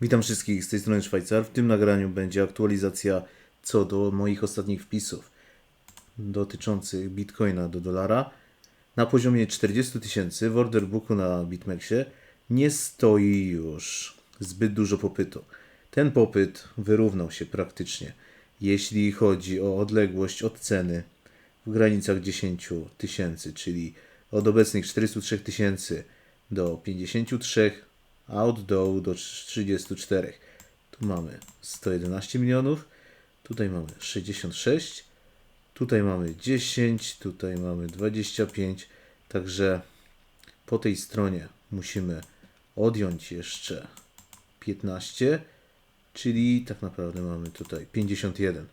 Witam wszystkich z tej strony Szwajcar. W tym nagraniu będzie aktualizacja co do moich ostatnich wpisów dotyczących bitcoina do dolara. Na poziomie 40 tysięcy w orderbooku na BitMEXie nie stoi już zbyt dużo popytu. Ten popyt wyrównał się praktycznie, jeśli chodzi o odległość od ceny w granicach 10 tysięcy, czyli od obecnych 403 tysięcy do 53, a od dołu do 34. Tu mamy 111 milionów, tutaj mamy 66, tutaj mamy 10, tutaj mamy 25, także po tej stronie musimy odjąć jeszcze 15, czyli tak naprawdę mamy tutaj 51.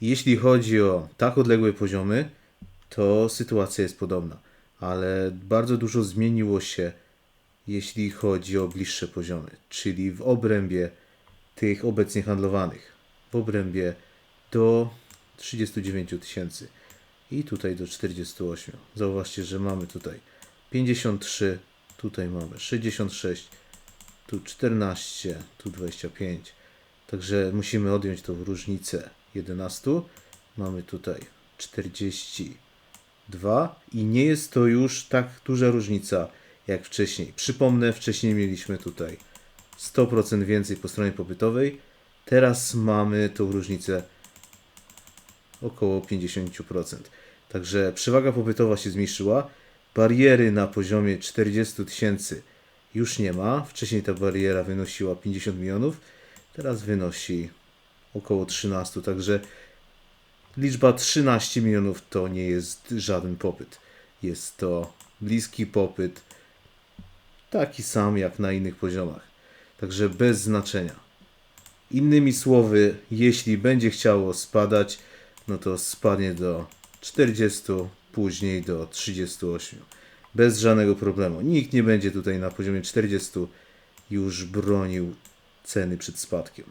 Jeśli chodzi o tak odległe poziomy, to sytuacja jest podobna, ale bardzo dużo zmieniło się, jeśli chodzi o bliższe poziomy, czyli w obrębie tych obecnie handlowanych, w obrębie do 39 tysięcy i tutaj do 48. Zauważcie, że mamy tutaj 53, tutaj mamy 66, tu 14, tu 25. Także musimy odjąć tą różnicę 11. Mamy tutaj 42 i nie jest to już tak duża różnica jak wcześniej. Przypomnę, wcześniej mieliśmy tutaj 100% więcej po stronie popytowej. Teraz mamy tą różnicę około 50%. Także przewaga popytowa się zmniejszyła. Bariery na poziomie 40 tysięcy już nie ma. Wcześniej ta bariera wynosiła 50 milionów, teraz wynosi około 13. Także liczba 13 milionów to nie jest żaden popyt. Jest to bliski popyt, taki sam jak na innych poziomach. Także bez znaczenia. Innymi słowy, jeśli będzie chciało spadać, no to spadnie do 40, później do 38. Bez żadnego problemu. Nikt nie będzie tutaj na poziomie 40 już bronił ceny przed spadkiem.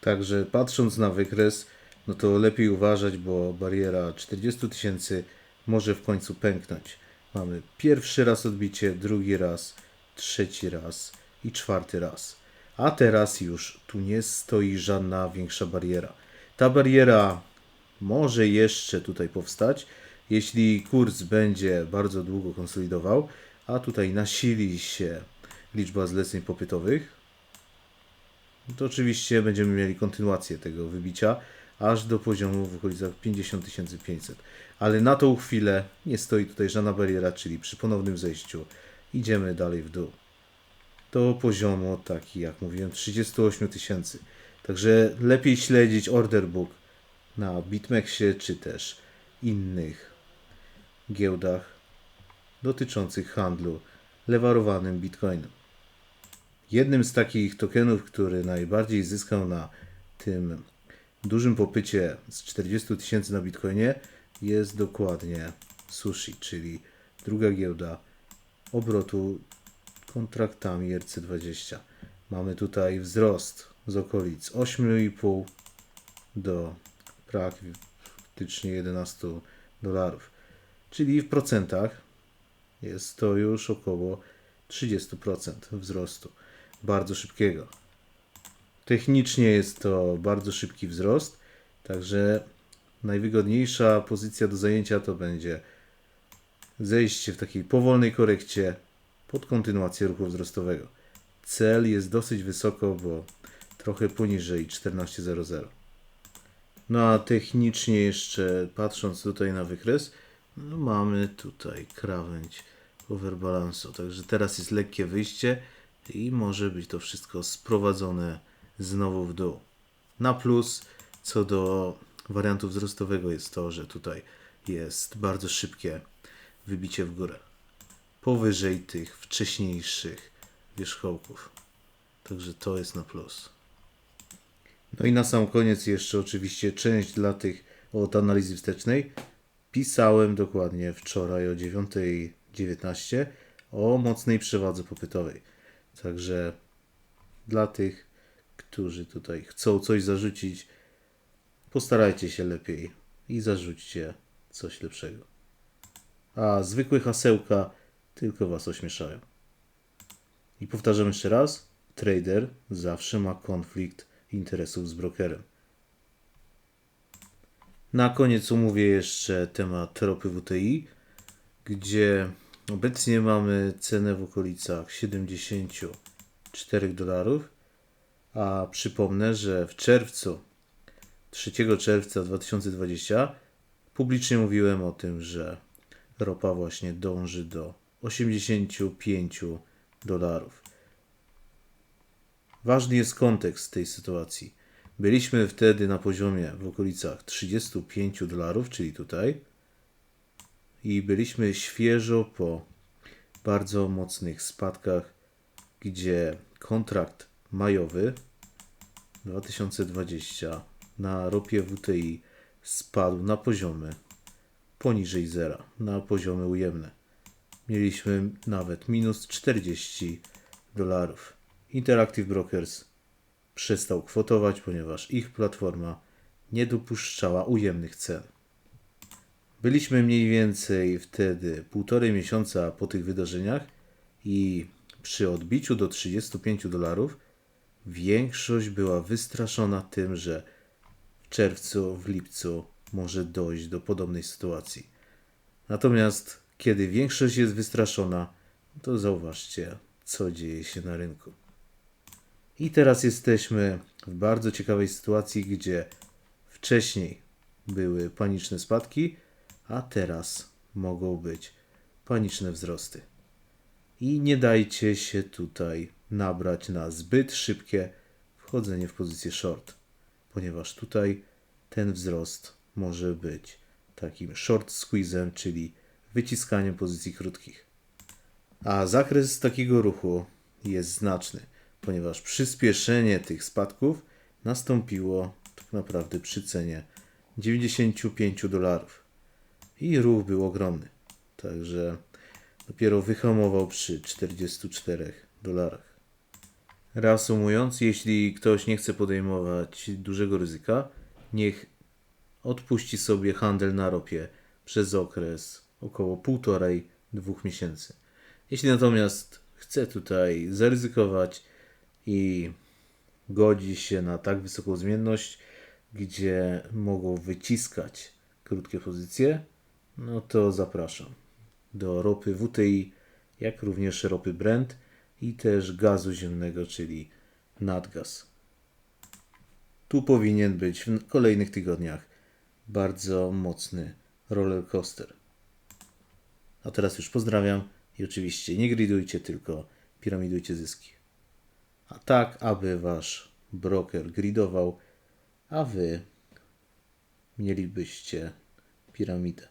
Także patrząc na wykres, no to lepiej uważać, bo bariera 40 tysięcy może w końcu pęknąć. Mamy pierwszy raz odbicie, drugi raz, trzeci raz i czwarty raz. A teraz już tu nie stoi żadna większa bariera. Ta bariera może jeszcze tutaj powstać, jeśli kurs będzie bardzo długo konsolidował, a tutaj nasili się liczba zleceń popytowych, to oczywiście będziemy mieli kontynuację tego wybicia aż do poziomu w okolicach 50 500. Ale na tą chwilę nie stoi tutaj żadna bariera, czyli przy ponownym zejściu idziemy dalej w dół. Do poziomu taki, jak mówiłem, 38 tysięcy. Także lepiej śledzić order book na BitMEXie czy też innych giełdach dotyczących handlu lewarowanym bitcoinem. Jednym z takich tokenów, który najbardziej zyskał na tym dużym popycie z 40 tysięcy na bitcoinie jest dokładnie Sushi, czyli druga giełda obrotu kontraktami RC20. Mamy tutaj wzrost z okolic 8,5 do praktycznie 11 dolarów. Czyli w procentach jest to już około 30% wzrostu. Bardzo szybkiego. Technicznie jest to bardzo szybki wzrost, także najwygodniejsza pozycja do zajęcia to będzie zejście w takiej powolnej korekcie pod kontynuację ruchu wzrostowego. Cel jest dosyć wysoko, bo trochę poniżej 14.00. No a technicznie jeszcze patrząc tutaj na wykres, no mamy tutaj krawędź overbalansu. Także teraz jest lekkie wyjście i może być to wszystko sprowadzone znowu w dół. Na plus co do wariantu wzrostowego jest to, że tutaj jest bardzo szybkie wybicie w górę. Powyżej tych wcześniejszych wierzchołków. Także to jest na plus. No i na sam koniec jeszcze oczywiście część dla tych od analizy wstecznej. Pisałem dokładnie wczoraj o 9.19 o mocnej przewadze popytowej. Także dla tych, którzy tutaj chcą coś zarzucić, postarajcie się lepiej i zarzućcie coś lepszego. A zwykłe hasełka tylko Was ośmieszają. I powtarzam jeszcze raz, trader zawsze ma konflikt interesów z brokerem. Na koniec omówię jeszcze temat ropy WTI, gdzie obecnie mamy cenę w okolicach 74 dolarów, a przypomnę, że w czerwcu 3 czerwca 2020 publicznie mówiłem o tym, że ropa właśnie dąży do 85 dolarów. Ważny jest kontekst tej sytuacji. Byliśmy wtedy na poziomie w okolicach 35 dolarów, czyli tutaj, i byliśmy świeżo po bardzo mocnych spadkach, gdzie kontrakt majowy 2020 na ropie WTI spadł na poziomy poniżej zera, na poziomy ujemne. Mieliśmy nawet minus 40 dolarów. Interactive Brokers przestał kwotować, ponieważ ich platforma nie dopuszczała ujemnych cen. Byliśmy mniej więcej wtedy półtorej miesiąca po tych wydarzeniach i przy odbiciu do 35 dolarów większość była wystraszona tym, że w czerwcu, w lipcu może dojść do podobnej sytuacji. Natomiast kiedy większość jest wystraszona, to zauważcie, co dzieje się na rynku. I teraz jesteśmy w bardzo ciekawej sytuacji, gdzie wcześniej były paniczne spadki, a teraz mogą być paniczne wzrosty. I nie dajcie się tutaj nabrać na zbyt szybkie wchodzenie w pozycję short, ponieważ tutaj ten wzrost może być takim short squeezem, czyli wyciskaniem pozycji krótkich. A zakres takiego ruchu jest znaczny, ponieważ przyspieszenie tych spadków nastąpiło tak naprawdę przy cenie 95 dolarów. I ruch był ogromny. Także dopiero wyhamował przy 44 dolarach. Reasumując, jeśli ktoś nie chce podejmować dużego ryzyka, niech odpuści sobie handel na ropie przez okres około 1,5-2 miesięcy. Jeśli natomiast chce tutaj zaryzykować i godzi się na tak wysoką zmienność, gdzie mogą wyciskać krótkie pozycje, no to zapraszam do ropy WTI, jak również ropy Brent i też gazu ziemnego, czyli nadgaz. Tu powinien być w kolejnych tygodniach bardzo mocny roller coaster. A teraz już pozdrawiam i oczywiście nie gridujcie, tylko piramidujcie zyski. A tak, aby wasz broker gridował, a wy mielibyście piramidę.